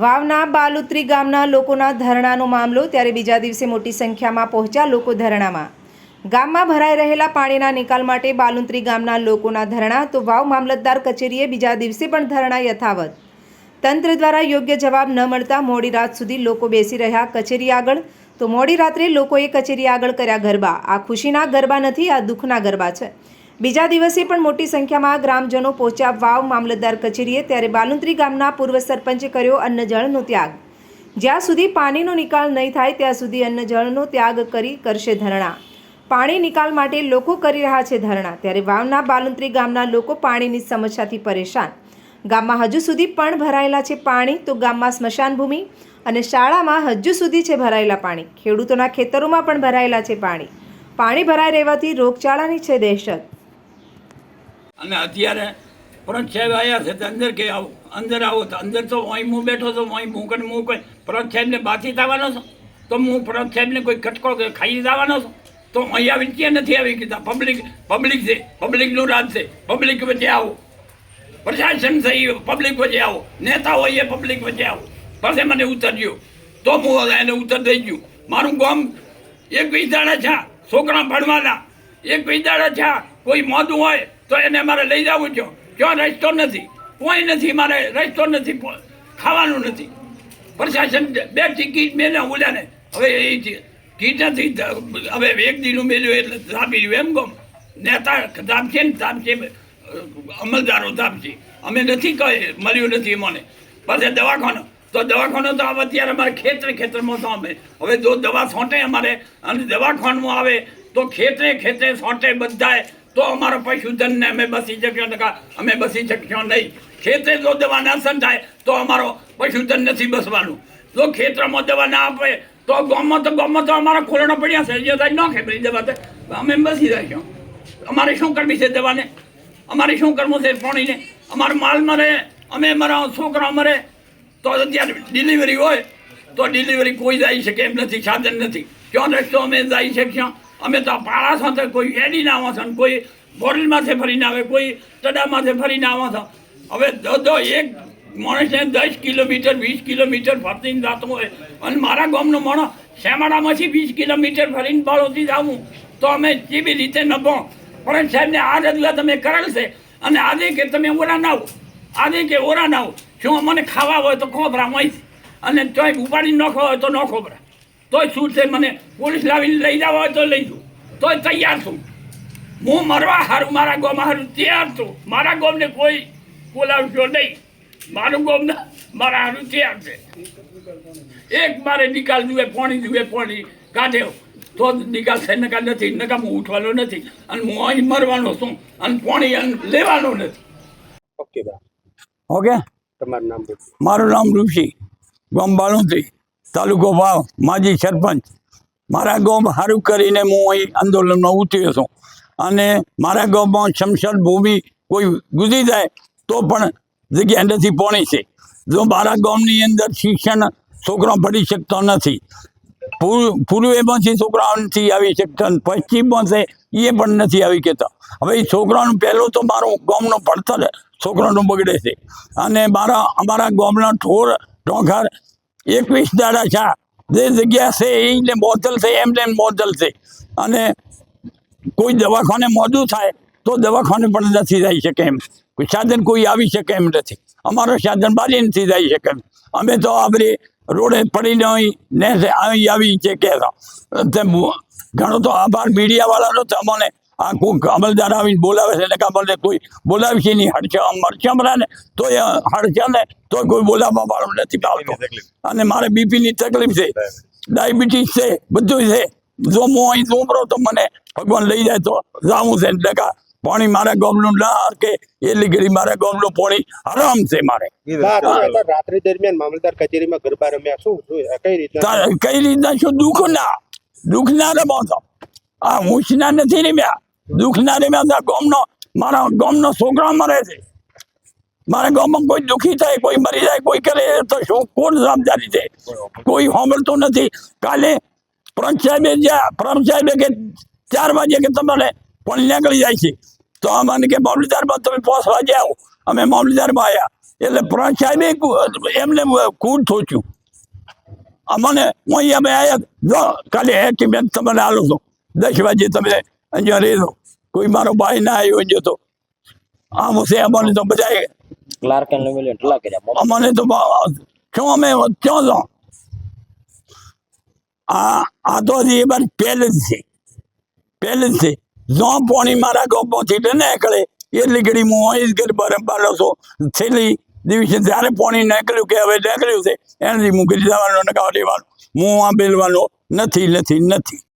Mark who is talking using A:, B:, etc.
A: વાવના બાલુત્રી ગામના લોકોના ધરણાનો મામલો ત્યારે બીજા દિવસે મોટી સંખ્યામાં પહોંચ્યા લોકો ધરણામાં. ગામમાં ભરાઈ રહેલા પાણીના નિકાલ માટે બાલુંત્રી ગામના લોકોના ધરણા, તો વાવ મામલતદાર કચેરીએ બીજા દિવસે પણ ધરણા યથાવત. તંત્ર દ્વારા યોગ્ય જવાબ ન મળતા મોડી રાત સુધી લોકો બેસી રહ્યા કચેરી આગળ, તો મોડી રાત્રે લોકોએ કચેરી આગળ કર્યા ગરબા. આ ખુશીના ગરબા નથી, આ દુઃખના ગરબા છે. બીજા દિવસે પણ મોટી સંખ્યામાં ગ્રામજનો પહોંચ્યા. વાવ મામલતદાર કચેરીએ ત્યારે બાલુંત્રી ગામના પૂર્વ સરપંચે કર્યો અન્નજળનો ત્યાગ. જ્યાં સુધી પાણીનો નિકાલ નહીં થાય, ત્યાં સુધી અન્નજળનો ત્યાગ કરી કરશે ધરણા. પાણી નિકાલ માટે લોકો કરી રહ્યા છે ધરણા. ત્યારે વાવના બાલુંત્રી ગામના લોકો પાણીની સમસ્યાથી પરેશાન. ગામમાં હજુ સુધી પણ ભરાયેલા છે પાણી, તો ગામમાં સ્મશાન ભૂમિ અને શાળામાં હજુ સુધી છે ભરાયેલા પાણી. ખેડૂતોના ખેતરોમાં પણ ભરાયેલા છે પાણી. પાણી ભરાઈ રહેવાથી રોગચાળાની છે દહેશત.
B: અને અત્યારે પરત સાહેબ આવ્યા છે, તો અંદર કે આવો, અંદર આવો, તો અંદર તો અહીં હું બેઠો છો અહીં હું કને હું કોઈ પરત સાહેબને બાથી આવવાનો છું. તો હું પરત સાહેબને કોઈ કટકો ખાઈ જવાનો છું? તો અહીં આવીને ક્યાં નથી આવી કીધા? પબ્લિક પબ્લિક છે પબ્લિકનું રાજ છે પબ્લિક વચ્ચે આવો. પ્રશાસન છે, એ પબ્લિક વચ્ચે આવો. નેતા હોય એ પબ્લિક વચ્ચે આવો. પાસે મને ઉતરજો. તો હું એને ઉત્તર દઈ ગયું. મારું ગામ એક વિદાડા છે, છોકરા ભણવાના. એક વિદાડા છે, કોઈ મોદું હોય તો એને મારે લઈ જવું છો. ક્યાં રસ્તો નથી? કોઈ નથી મારે રસ્તો નથી ખાવાનું નથી. પ્રશાસન બે ટિકિટ મેલે ઓલાને હવે એ કીટ નથી હવે એક દીનું મેલ્યું એટલે દાબી રહ્યું એમ ગમ. નેતા દાબશે ને દાબશે અમલદારો દાબશે અમે નથી કહે મળ્યું નથી મને પાસે દવાખાનો, તો દવાખાનો તો હવે અત્યારે અમારે ખેતરે, ખેતરમાં તો અમે. હવે જો દવા છોંટે અમારે અને દવાખાનું આવે, તો ખેતરે ખેતરે છોંટે બધાય. તો અમારા પશુધનને અમે બસી શક્યો ટકા અમે બસી શક્યો નહીં. ખેતરે જો દવા નાશન થાય, તો અમારો પશુધન નથી બસવાનું. જો ખેતરમાં દવા ના આપે, તો ગામમાં તો ગામમાં તો અમારા ખોલણા પડ્યા છે જે થાય ન ખેપરી દવા અમે બસી જઈશું અમારે શું કરવી છે દવાને? અમારે શું કરવું છે પાણીને? અમારો માલ મરે, અમે અમારા છોકરા મરે, તો અત્યારે ડિલિવરી હોય, તો ડિલિવરી કોઈ જઈ શકે એમ નથી, સાધન નથી. ક્યાં રસ્તો અમે જઈ શક્યા અમે તો પાળા સાથે કોઈ એડી ના ને કોઈ બોટલમાંથી ફરીને આવે, કોઈ ટડામાંથી ફરીને આવવા હવે દો એક માણસને દસ કિલોમીટર, વીસ કિલોમીટર ફરતીને જતો હોય. અને મારા ગામનો માણસ શેમાડામાંથી વીસ કિલોમીટર ફરીને બાળોથી જાવું તો અમે કેવી રીતે નભો પણ સાહેબને આ રજૂઆત તમે કરેલ છે. અને આજે કે તમે ઓરા ના આજે કે ઓરા ના શું મને ખાવા હોય તો ખોબરા હોય. અને તોય ઉપાડી ન ખાવા હોય તો ન ખોબરા. તોય શું છે મને પોલીસ લાવીને લઈ જવા હોય તો લઈ જવું તોય તૈયાર છું. હું મરવા હારું મારા ગામ હારું તૈયાર છું. મારા ગોમને કોઈ બોલાવશો નહીં. મારું ગોમ મારા હારું તૈયાર છે. એક મારે નિકાલ જુએ પોણી જુએ પોણી. કાઢે તો જ નિકાલ થાય નકા નથી નકા હું ઉઠવાનો નથી. અને હું અહીં મરવાનો છું અને પોણી લેવાનો નથી.
C: Okay
B: okay?
C: તમારું નામ
B: મારું નામ ઋષિ. ગોમ બાલુંત્રી તાલુકો વાવ માજી સરપંચ. મારા ગામ સારું કરીને હું અહીં આંદોલનમાં ઉતર્યો છું. અને મારા ગામમાં શમશાન ભૂમિ કોઈ ગુજરી જાય તો પણ જગ્યા નથી પોણી છે. જો મારા ગામની અંદર શિક્ષણ છોકરા ભણી શકતો નથી પૂર્વ પૂર્વેમાંથી છોકરાઓ નથી આવી શકતા પશ્ચિમમાં છે એ પણ નથી આવી કહેતા. હવે એ છોકરાનું પહેલું તો મારું ગામનું ભણતર છોકરાનું બગડે છે. અને મારા, અમારા ગામના ઠોર ઢોંઘર એકવીસ દાડા છે. જે જગ્યા છે એને બોતલ છે, એમને એમ બોતલ છે. અને કોઈ દવાખાને મોડું થાય તો દવાખાને પણ નથી જઈ શકે એમ. કોઈ સાધન કોઈ આવી શકે એમ નથી. અમારો સાધન બારી નથી જઈ શકે એમ. અમે તો આપણે રોડે પડીને અહીં ને અહીં આવી છે કે ઘણો તો આભાર મીડિયાવાળાનો તો અમને આ કોઈક અમલદાર આવીને બોલાવે છે ને કે અમને કોઈ બોલાવે છે નહીં હડશે મરચામરા ને તો એ હડશે ને તો કોઈ બોલાવવા વાળો નથી આવતો અને મારે બીપીની તકલીફ છે. ડાયાબિટીસ છે બધું છે. જો હું અહીં ઝૂંપરો તો મને ભગવાન લઈ જાય તો જાવું છે ટકા. પાણી મારા ગામનું ના કે એટલી ઘડી મારા ગામનું પાણી આરામ છે મારે.
C: રાત્રિ દરમિયાન મામલતદાર કચેરીમાં ગરબા રમ્યા. શું શું કઈ રીતના?
B: કઈ રીતના શું દુઃખ ના? દુઃખ ના રમો તો આ હુંશના નથી રમ્યા. દુઃખ ના રમ્યા તો ગામનો મારા ગામનો છોકરા મરે છે. મારા ગામમાં કોઈ દુઃખી થાય કોઈ મરી જાય કોઈ કરે તો શું કોણ જવાબદારી છે? કોઈ સાંભળતું નથી. કાલે પ્રંત સાહેબે જ્યાં પ્રમ સાહેબે કે ચાર વાગે કે તમારે પણ નીકળી જાય છે. તો અમને કે મામલતદારમાં તમે પાંચ વાગે આવો. અમે મામલતદારમાં આવ્યા એટલે પ્રંત સાહેબે એમને કૂડ થોચ્યું અમને હું અમે આવ્યા જો કાલે મેં તમને આલો તો દસ વાગે તમે અહીંયા રહેજો. કોઈ મારો ભાઈ ના આવ્યો જો તો. આમ છે અમને તો બધા
D: ક્લાર્ક
B: અમને તો શું અમે ક્યાં જો આ આ તો બાર પહેલે જ છે. પહેલે જ છે. જો પોણી મારા ગોપોથી ન નીકળે, એટલી ઘડી હું અહીં જ ઘર છો. છેલ્લી દિવસે જ્યારે પોણી નીકળ્યું કે હવે નીકળ્યું છે, એનાથી હું ઘડી જવાનો નકાવ લેવાનો હું આ બેલવાનો નથી નથી નથી.